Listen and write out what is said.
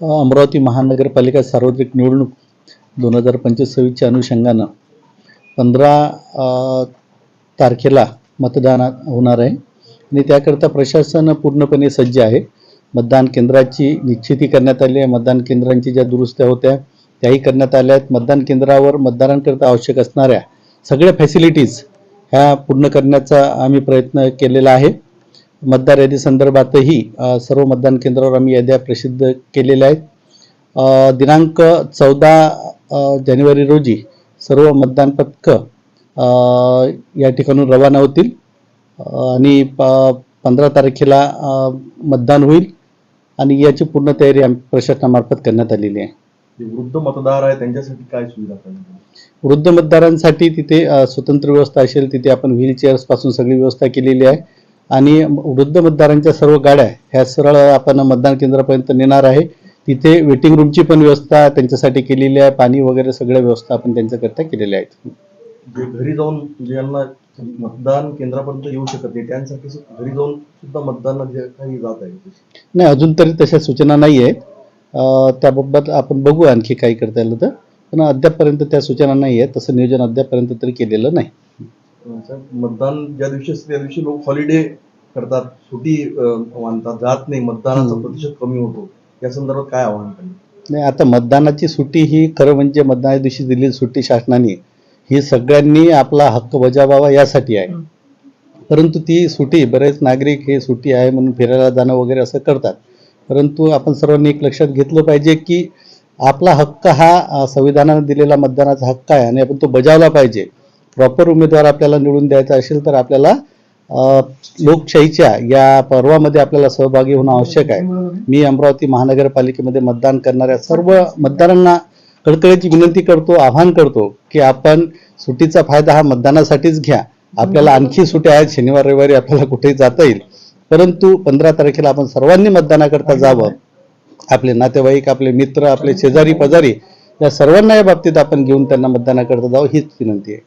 अमरावती महानगरपालिका सार्वत्रिक निवडणूक दोन हजार पंचवीस सव्वीसच्या अनुषंगानं पंधरा तारखेला मतदान होणार आहे. आणि त्याकरता प्रशासन पूर्णपणे सज्ज आहे. मतदान केंद्राची निश्चिती करण्यात आली आहे. मतदान केंद्रांची ज्या दुरुस्त्या होत्या त्याही करण्यात आल्या आहेत. मतदान केंद्रावर मतदारांकरता आवश्यक असणाऱ्या सगळ्या फॅसिलिटीज ह्या पूर्ण करण्याचा आम्ही प्रयत्न केलेला आहे. मतदार यादी संदर्भातही सर्व मतदान केंद्रावर आम्ही याद्या प्रसिद्ध केलेल्या आहेत. दिनांक चौदा जानेवारी रोजी सर्व मतदान पथकं या ठिकाणून रवाना होतील. आणि प पंधरा तारखेला मतदान होईल. आणि याची पूर्ण तयारी आम्ही प्रशासनामार्फत करण्यात आलेली आहे. वृद्ध मतदार आहे त्यांच्यासाठी काय सुविधा वृद्ध मतदारांसाठी तिथे स्वतंत्र व्यवस्था असेल तिथे आपण व्हीलचेअर्सपासून सगळी व्यवस्था केलेली आहे. आणि वृद्ध मतदारांच्या सर्व गाड्या ह्या सरळ आपण मतदान केंद्रापर्यंत नेणार आहे. तिथे वेटिंग रूमची पण व्यवस्था त्यांच्यासाठी केलेली आहे. पाणी वगैरे सगळ्या व्यवस्था आपण त्यांच्याकरता केलेल्या आहेत. जे घरी जाऊन जे यांना मतदान केंद्रापर्यंत येऊ शकत नाही त्यांसाठी घरी जाऊन सुद्धा मतदान जे काही जात आहे. नाही अजून तरी तशा सूचना नाही आहेत. त्याबाबत आपण बघू आणखी काही करता आलं तर. पण अद्यापपर्यंत त्या सूचना नाही आहेत. तसं नियोजन अद्यापपर्यंत तरी केलेलं नाही. मतदान ज्या दिवशी असते त्या दिवशी लोक हॉलिडे करतात. सुट्टी अं, मानतात. जात नाही. मतदानाचा. प्रतिशत कमी होतो. या संदर्भात काय आव्हान नाही आता मतदानाची सुट्टी ही खरं म्हणजे मतदाना दिवशी दिलेली सुट्टी शासनाने. ही सगळ्यांनी आपला हक्क बजावावा यासाठी आहे. परंतु ती सुट्टी बरेच नागरिक हे सुट्टी आहे म्हणून फिरायला जाणं वगैरे असं करतात. परंतु आपण सर्वांनी एक लक्षात घेतलं पाहिजे की आपला हक्क हा संविधानाने दिलेला मतदानाचा हक्क आहे आणि आपण तो बजावला पाहिजे. प्रॉपर उमेदवार आपल्याला निवडून द्यायचा असेल तर आपल्याला लोकशाहीच्या या पर्वामध्ये आपल्याला सहभागी होणं आवश्यक आहे. मी अमरावती महानगरपालिकेमध्ये मतदान करणाऱ्या सर्व मतदारांना कळकळीची विनंती करतो आवाहन करतो की आपण सुट्टीचा फायदा हा मतदानासाठीच घ्या. आपल्याला आणखी सुट्या आहेत शनिवार रविवारी आपल्याला कुठेही जाता येईल. परंतु पंधरा तारखेला आपण सर्वांनी मतदानाकरता जावं. आपले नातेवाईक आपले मित्र आपले शेजारी पजारी या सर्वांना या बाबतीत आपण घेऊन त्यांना मतदानाकरता जावं हीच विनंती आहे.